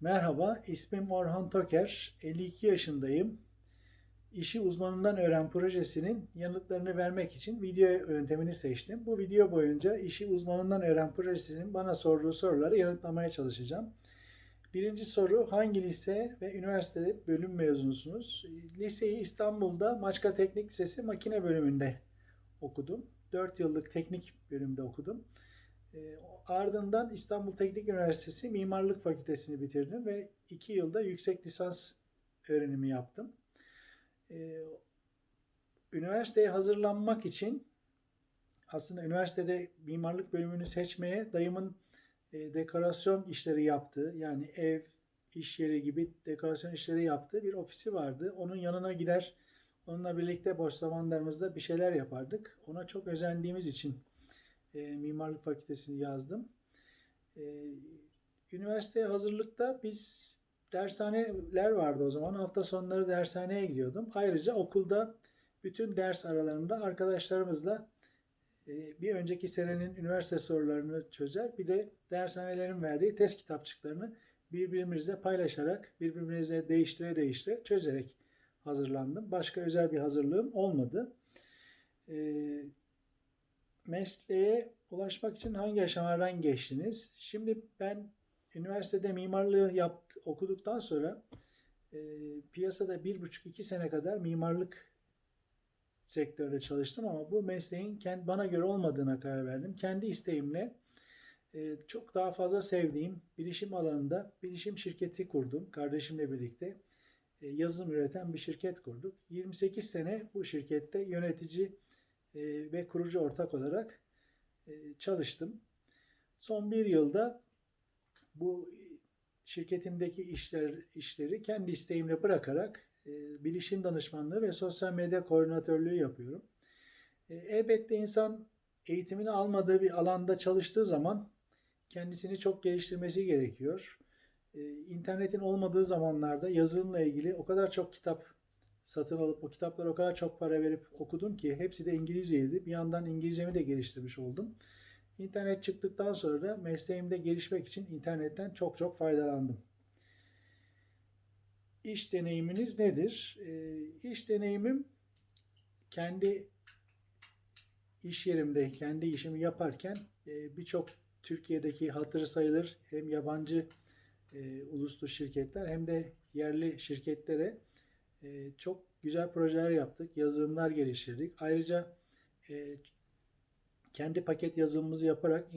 Merhaba, ismim Orhan Toker, 52 yaşındayım. İşi uzmanından öğren projesinin yanıtlarını vermek için video yöntemini seçtim. Bu video boyunca işi uzmanından öğren projesinin bana sorduğu soruları yanıtlamaya çalışacağım. Birinci soru hangi lise ve üniversitede bölüm mezunusunuz? Liseyi İstanbul'da Maçka Teknik Lisesi makine bölümünde okudum. 4 yıllık teknik bölümde okudum. E, ardından İstanbul Teknik Üniversitesi Mimarlık Fakültesini bitirdim ve 2 yılda yüksek lisans öğrenimi yaptım. E, üniversiteye hazırlanmak için aslında üniversitede mimarlık bölümünü seçmeye dayımın e, dekorasyon işleri yaptığı yani ev, iş yeri gibi dekorasyon işleri yaptığı bir ofisi vardı. Onun yanına gider onunla birlikte boş zamanlarımızda bir şeyler yapardık. Ona çok özendiğimiz için e, mimarlık fakültesini yazdım. E, üniversiteye hazırlıkta biz dershaneler vardı o zaman. Hafta sonları dershaneye gidiyordum. Ayrıca okulda bütün ders aralarında arkadaşlarımızla e, bir önceki senenin üniversite sorularını çözer. Bir de dershanelerin verdiği test kitapçıklarını birbirimizle paylaşarak, birbirimize değiştire değiştire çözerek hazırlandım. Başka özel bir hazırlığım olmadı. Ee, mesleğe ulaşmak için hangi aşamalardan geçtiniz? Şimdi ben üniversitede mimarlığı yaptı, okuduktan sonra e, piyasada bir buçuk iki sene kadar mimarlık sektörde çalıştım ama bu mesleğin kendi, bana göre olmadığına karar verdim. Kendi isteğimle e, çok daha fazla sevdiğim bilişim alanında bilişim şirketi kurdum kardeşimle birlikte. E, yazılım üreten bir şirket kurduk. 28 sene bu şirkette yönetici e, ve kurucu ortak olarak e, çalıştım. Son bir yılda bu şirketimdeki işler işleri kendi isteğimle bırakarak e, bilişim danışmanlığı ve sosyal medya koordinatörlüğü yapıyorum. E, elbette insan eğitimini almadığı bir alanda çalıştığı zaman kendisini çok geliştirmesi gerekiyor. E, internetin olmadığı zamanlarda yazılımla ilgili o kadar çok kitap satın alıp o kitaplara o kadar çok para verip okudum ki hepsi de İngilizceydi. Bir yandan İngilizcemi de geliştirmiş oldum. İnternet çıktıktan sonra da mesleğimde gelişmek için internetten çok çok faydalandım. İş deneyiminiz nedir? E, iş deneyimim kendi iş yerimde kendi işimi yaparken e, birçok Türkiye'deki hatırı sayılır hem yabancı e, uluslu şirketler hem de yerli şirketlere e, çok güzel projeler yaptık, yazılımlar geliştirdik. Ayrıca e, kendi paket yazılımımızı yaparak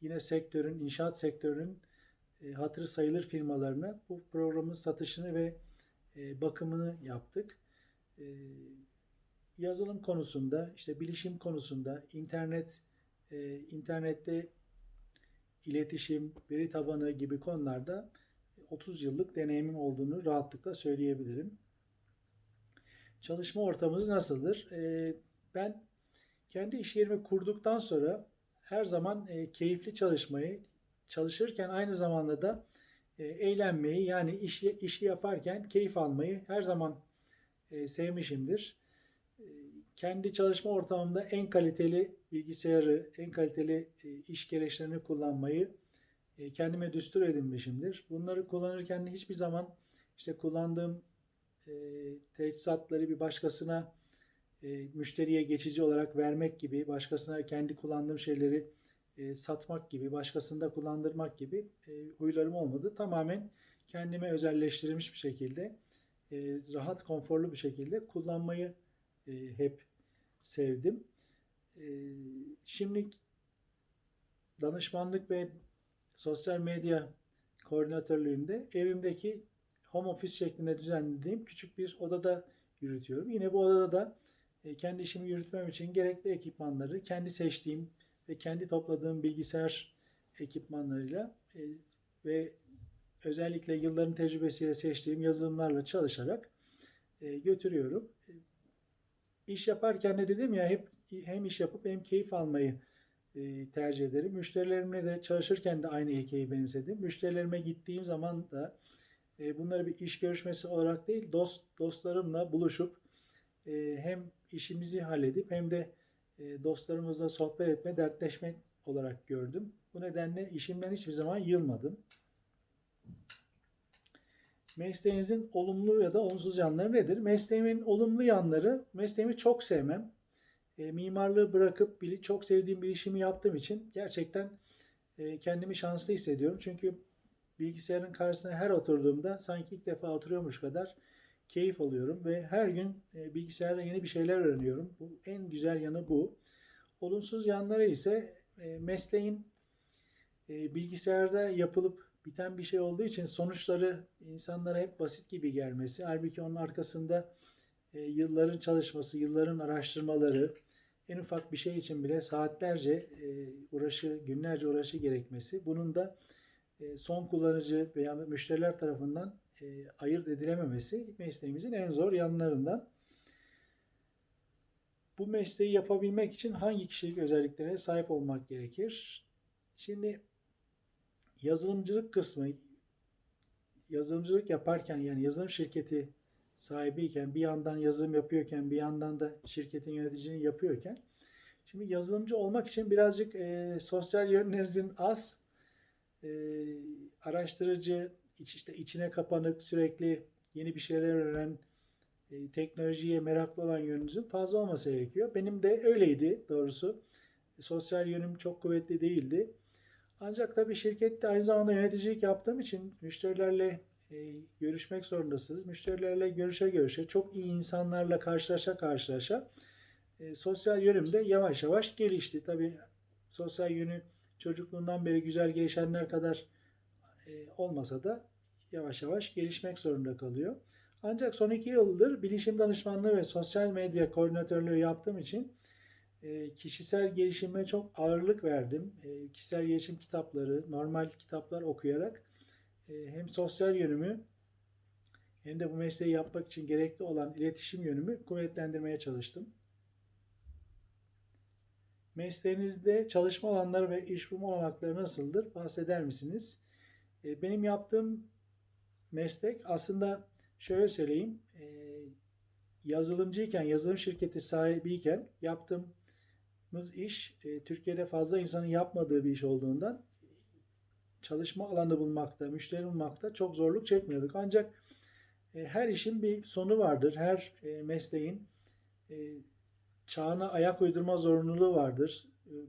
yine sektörün, inşaat sektörünün e, hatırı sayılır firmalarına bu programın satışını ve e, bakımını yaptık. E, yazılım konusunda, işte bilişim konusunda, internet, e, internette iletişim, veri tabanı gibi konularda 30 yıllık deneyimim olduğunu rahatlıkla söyleyebilirim. Çalışma ortamımız nasıldır? E, ben kendi iş yerimi kurduktan sonra her zaman e, keyifli çalışmayı, çalışırken aynı zamanda da e, eğlenmeyi yani işi, işi yaparken keyif almayı her zaman e, sevmişimdir. Kendi çalışma ortamımda en kaliteli bilgisayarı, en kaliteli iş gereçlerini kullanmayı kendime düstur edinmişimdir. Bunları kullanırken hiçbir zaman işte kullandığım e, teçhizatları bir başkasına e, müşteriye geçici olarak vermek gibi, başkasına kendi kullandığım şeyleri e, satmak gibi, başkasında kullandırmak gibi e, huylarım olmadı. Tamamen kendime özelleştirilmiş bir şekilde, e, rahat, konforlu bir şekilde kullanmayı e, hep sevdim. E, şimdi danışmanlık ve sosyal medya koordinatörlüğünde evimdeki home office şeklinde düzenlediğim küçük bir odada yürütüyorum. Yine bu odada da e, kendi işimi yürütmem için gerekli ekipmanları kendi seçtiğim ve kendi topladığım bilgisayar ekipmanlarıyla e, ve özellikle yılların tecrübesiyle seçtiğim yazılımlarla çalışarak e, götürüyorum. İş yaparken de dedim ya hep hem iş yapıp hem keyif almayı tercih ederim. Müşterilerimle de çalışırken de aynı ilkeyi benimsedim. Müşterilerime gittiğim zaman da bunları bir iş görüşmesi olarak değil dost dostlarımla buluşup hem işimizi halledip hem de dostlarımızla sohbet etme, dertleşme olarak gördüm. Bu nedenle işimden hiçbir zaman yılmadım. mesleğinizin olumlu ya da olumsuz yanları nedir? Mesleğimin olumlu yanları, mesleğimi çok sevmem. E, mimarlığı bırakıp bili- çok sevdiğim bir işimi yaptığım için gerçekten e, kendimi şanslı hissediyorum. Çünkü bilgisayarın karşısına her oturduğumda sanki ilk defa oturuyormuş kadar keyif alıyorum ve her gün e, bilgisayarda yeni bir şeyler öğreniyorum. Bu en güzel yanı bu. Olumsuz yanları ise e, mesleğin e, bilgisayarda yapılıp biten bir şey olduğu için sonuçları insanlara hep basit gibi gelmesi. Halbuki onun arkasında yılların çalışması, yılların araştırmaları, en ufak bir şey için bile saatlerce uğraşı, günlerce uğraşı gerekmesi. Bunun da son kullanıcı veya müşteriler tarafından e, ayırt edilememesi mesleğimizin en zor yanlarından. Bu mesleği yapabilmek için hangi kişilik özelliklere sahip olmak gerekir? Şimdi yazılımcılık kısmı yazılımcılık yaparken yani yazılım şirketi sahibiyken bir yandan yazılım yapıyorken bir yandan da şirketin yöneticiliğini yapıyorken şimdi yazılımcı olmak için birazcık e, sosyal yönlerinizin az e, araştırıcı işte içine kapanık sürekli yeni bir şeyler öğrenen e, teknolojiye meraklı olan yönünüzün fazla olması gerekiyor. Benim de öyleydi doğrusu. Sosyal yönüm çok kuvvetli değildi. Ancak tabii şirkette aynı zamanda yöneticilik yaptığım için müşterilerle e, görüşmek zorundasınız. Müşterilerle görüşe görüşe çok iyi insanlarla karşılaşa karşılaşa e, sosyal yönüm de yavaş yavaş gelişti. Tabii sosyal yönü çocukluğundan beri güzel gelişenler kadar e, olmasa da yavaş yavaş gelişmek zorunda kalıyor. Ancak son iki yıldır bilişim danışmanlığı ve sosyal medya koordinatörlüğü yaptığım için e, kişisel gelişime çok ağırlık verdim. E, kişisel gelişim kitapları, normal kitaplar okuyarak e, hem sosyal yönümü hem de bu mesleği yapmak için gerekli olan iletişim yönümü kuvvetlendirmeye çalıştım. Mesleğinizde çalışma alanları ve iş bulma olanakları nasıldır? Bahseder misiniz? E, benim yaptığım meslek aslında şöyle söyleyeyim. E, yazılımcıyken, yazılım şirketi sahibiyken yaptığımız iş e, Türkiye'de fazla insanın yapmadığı bir iş olduğundan çalışma alanı bulmakta, müşteri bulmakta çok zorluk çekmiyorduk. Ancak e, her işin bir sonu vardır. Her mesleğin çağına ayak uydurma zorunluluğu vardır.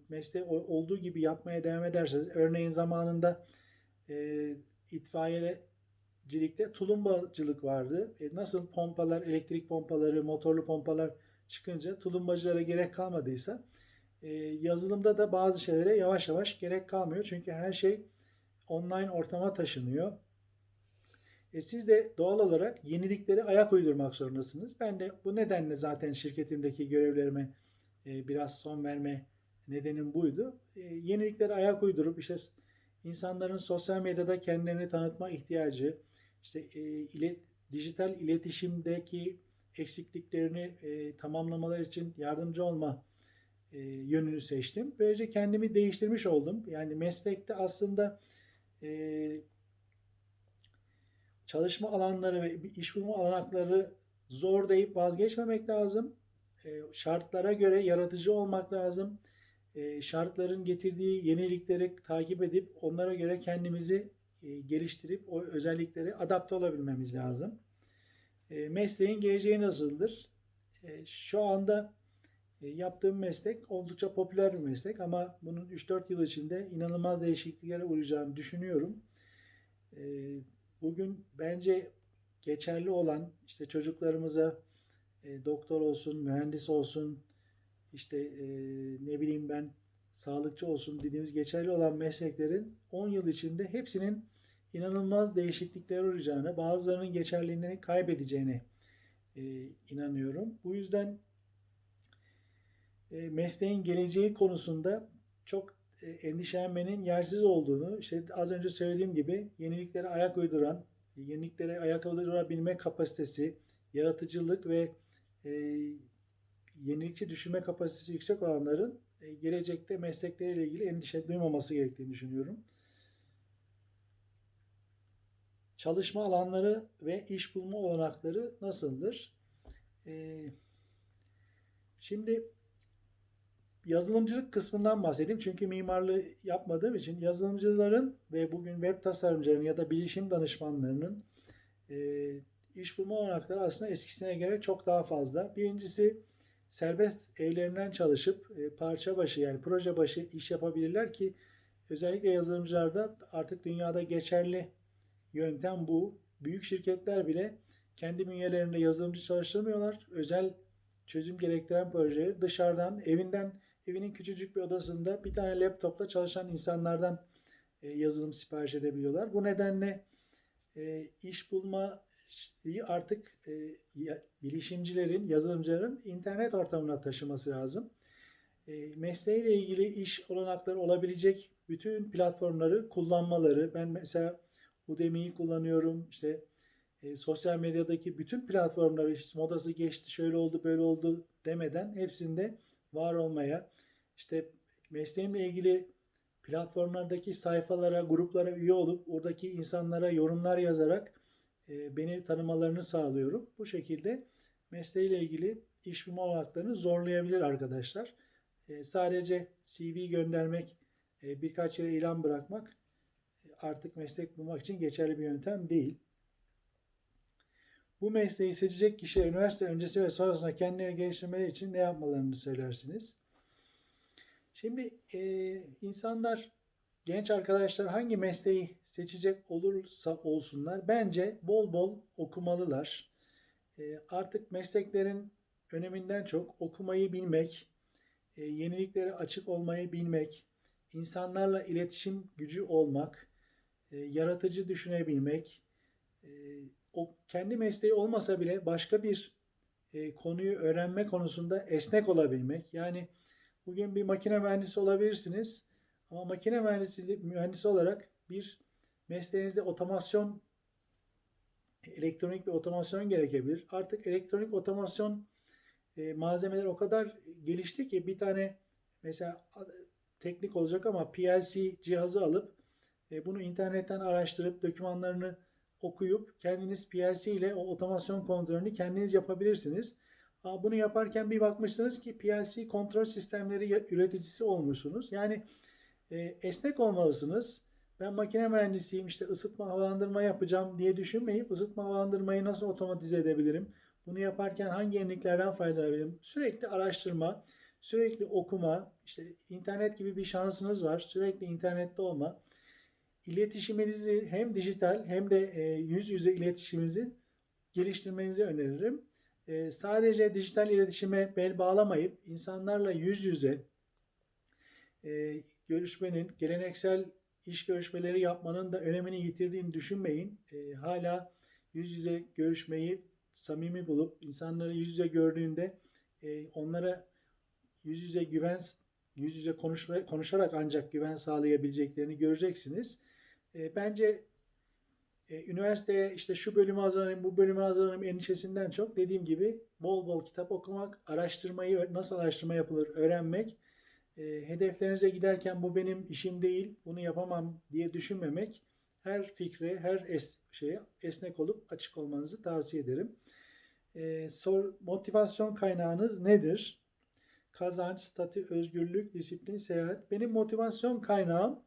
Mesleği olduğu gibi yapmaya devam ederseniz, örneğin zamanında e, itfaiyecilikte tulumbacılık vardı. E, nasıl pompalar, elektrik pompaları, motorlu pompalar çıkınca tulumbacılara gerek kalmadıysa e, yazılımda da bazı şeylere yavaş yavaş gerek kalmıyor. Çünkü her şey online ortama taşınıyor. E siz de doğal olarak yeniliklere ayak uydurmak zorundasınız. Ben de bu nedenle zaten şirketimdeki görevlerime e, biraz son verme nedenim buydu. E, yeniliklere ayak uydurup işte insanların sosyal medyada kendilerini tanıtma ihtiyacı, işte e, ile, dijital iletişimdeki eksikliklerini e, tamamlamalar için yardımcı olma e, yönünü seçtim. Böylece kendimi değiştirmiş oldum. Yani meslekte aslında e, çalışma alanları ve iş bulma olanakları zor deyip vazgeçmemek lazım. E, şartlara göre yaratıcı olmak lazım. E, şartların getirdiği yenilikleri takip edip onlara göre kendimizi e, geliştirip o özelliklere adapte olabilmemiz lazım. E, mesleğin geleceği nasıldır? Şu anda yaptığım meslek oldukça popüler bir meslek ama bunun 3-4 yıl içinde inanılmaz değişikliklere uğrayacağını düşünüyorum. Bugün bence geçerli olan işte çocuklarımıza doktor olsun, mühendis olsun, işte e, ne bileyim ben sağlıkçı olsun dediğimiz geçerli olan mesleklerin 10 yıl içinde hepsinin inanılmaz değişikliklere uğrayacağını, bazılarının geçerliliğini kaybedeceğine e, inanıyorum. Bu yüzden e, mesleğin geleceği konusunda çok e, endişelenmenin yersiz olduğunu, işte az önce söylediğim gibi yeniliklere ayak uyduran, yeniliklere ayak uydurabilme kapasitesi, yaratıcılık ve e, yenilikçi düşünme kapasitesi yüksek olanların e, gelecekte meslekleriyle ilgili endişe duymaması gerektiğini düşünüyorum. Çalışma alanları ve iş bulma olanakları nasıldır? E, şimdi yazılımcılık kısmından bahsedeyim. Çünkü mimarlığı yapmadığım için yazılımcıların ve bugün web tasarımcıların ya da bilişim danışmanlarının e, iş bulma olanakları aslında eskisine göre çok daha fazla. Birincisi serbest evlerinden çalışıp e, parça başı yani proje başı iş yapabilirler ki özellikle yazılımcılarda artık dünyada geçerli yöntem bu. Büyük şirketler bile kendi bünyelerinde yazılımcı çalıştırmıyorlar. Özel çözüm gerektiren projeleri dışarıdan, evinden, evinin küçücük bir odasında bir tane laptopla çalışan insanlardan e, yazılım sipariş edebiliyorlar. Bu nedenle e, iş bulmayı artık e, ya- bilişimcilerin, yazılımcıların internet ortamına taşıması lazım. E, mesleğiyle ilgili iş olanakları olabilecek bütün platformları kullanmaları. Ben mesela Udemy'yi kullanıyorum. İşte e, sosyal medyadaki bütün platformları işte modası geçti, şöyle oldu, böyle oldu demeden hepsinde var olmaya, işte mesleğimle ilgili platformlardaki sayfalara, gruplara üye olup oradaki insanlara yorumlar yazarak beni tanımalarını sağlıyorum. Bu şekilde mesleğiyle ilgili iş bulma olanaklarını zorlayabilir arkadaşlar. E, sadece CV göndermek, e, birkaç yere ilan bırakmak e, artık meslek bulmak için geçerli bir yöntem değil. Bu mesleği seçecek kişiler üniversite öncesi ve sonrasında kendilerini geliştirmeleri için ne yapmalarını söylersiniz? Şimdi e, insanlar, genç arkadaşlar hangi mesleği seçecek olursa olsunlar bence bol bol okumalılar. E, artık mesleklerin öneminden çok okumayı bilmek, e, yeniliklere açık olmayı bilmek, insanlarla iletişim gücü olmak, e, yaratıcı düşünebilmek, e, o kendi mesleği olmasa bile başka bir konuyu öğrenme konusunda esnek olabilmek. Yani bugün bir makine mühendisi olabilirsiniz ama makine mühendisi mühendisi olarak bir mesleğinizde otomasyon elektronik bir otomasyon gerekebilir. Artık elektronik otomasyon e, malzemeler o kadar gelişti ki bir tane mesela teknik olacak ama PLC cihazı alıp e, bunu internetten araştırıp dokümanlarını okuyup kendiniz PLC ile o otomasyon kontrolünü kendiniz yapabilirsiniz. Bunu yaparken bir bakmışsınız ki PLC kontrol sistemleri üreticisi olmuşsunuz. Yani e, esnek olmalısınız. Ben makine mühendisiyim işte ısıtma havalandırma yapacağım diye düşünmeyip ısıtma havalandırmayı nasıl otomatize edebilirim? Bunu yaparken hangi yeniliklerden faydalanabilirim? Sürekli araştırma, sürekli okuma, işte internet gibi bir şansınız var. Sürekli internette olma. İletişiminizi hem dijital hem de e, yüz yüze iletişiminizi geliştirmenizi öneririm. E, sadece dijital iletişime bel bağlamayıp insanlarla yüz yüze e, görüşmenin, geleneksel iş görüşmeleri yapmanın da önemini yitirdiğini düşünmeyin. E, hala yüz yüze görüşmeyi samimi bulup insanları yüz yüze gördüğünde e, onlara yüz yüze güven yüz yüze konuşma, konuşarak ancak güven sağlayabileceklerini göreceksiniz. E, bence e, üniversiteye işte şu bölümü hazırlanayım, bu bölümü hazırlanayım endişesinden çok dediğim gibi bol bol kitap okumak, araştırmayı nasıl araştırma yapılır öğrenmek, e, hedeflerinize giderken bu benim işim değil, bunu yapamam diye düşünmemek, her fikre, her es, şeye esnek olup açık olmanızı tavsiye ederim. E, sor, motivasyon kaynağınız nedir? Kazanç, statü, özgürlük, disiplin, seyahat. Benim motivasyon kaynağım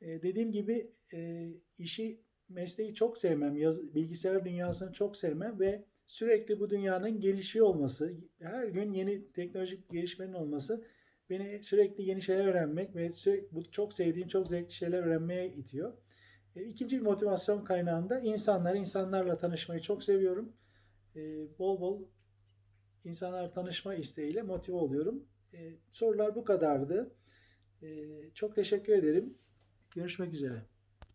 e, dediğim gibi e, işi, mesleği çok sevmem, yaz, bilgisayar dünyasını çok sevmem ve sürekli bu dünyanın gelişiyor olması, her gün yeni teknolojik gelişmenin olması beni sürekli yeni şeyler öğrenmek ve sürekli, bu çok sevdiğim, çok zevkli şeyler öğrenmeye itiyor. E, ikinci bir motivasyon kaynağım da insanlar, insanlarla tanışmayı çok seviyorum. E, bol bol insanlarla tanışma isteğiyle motive oluyorum. E, sorular bu kadardı. E, çok teşekkür ederim. Görüşmek üzere.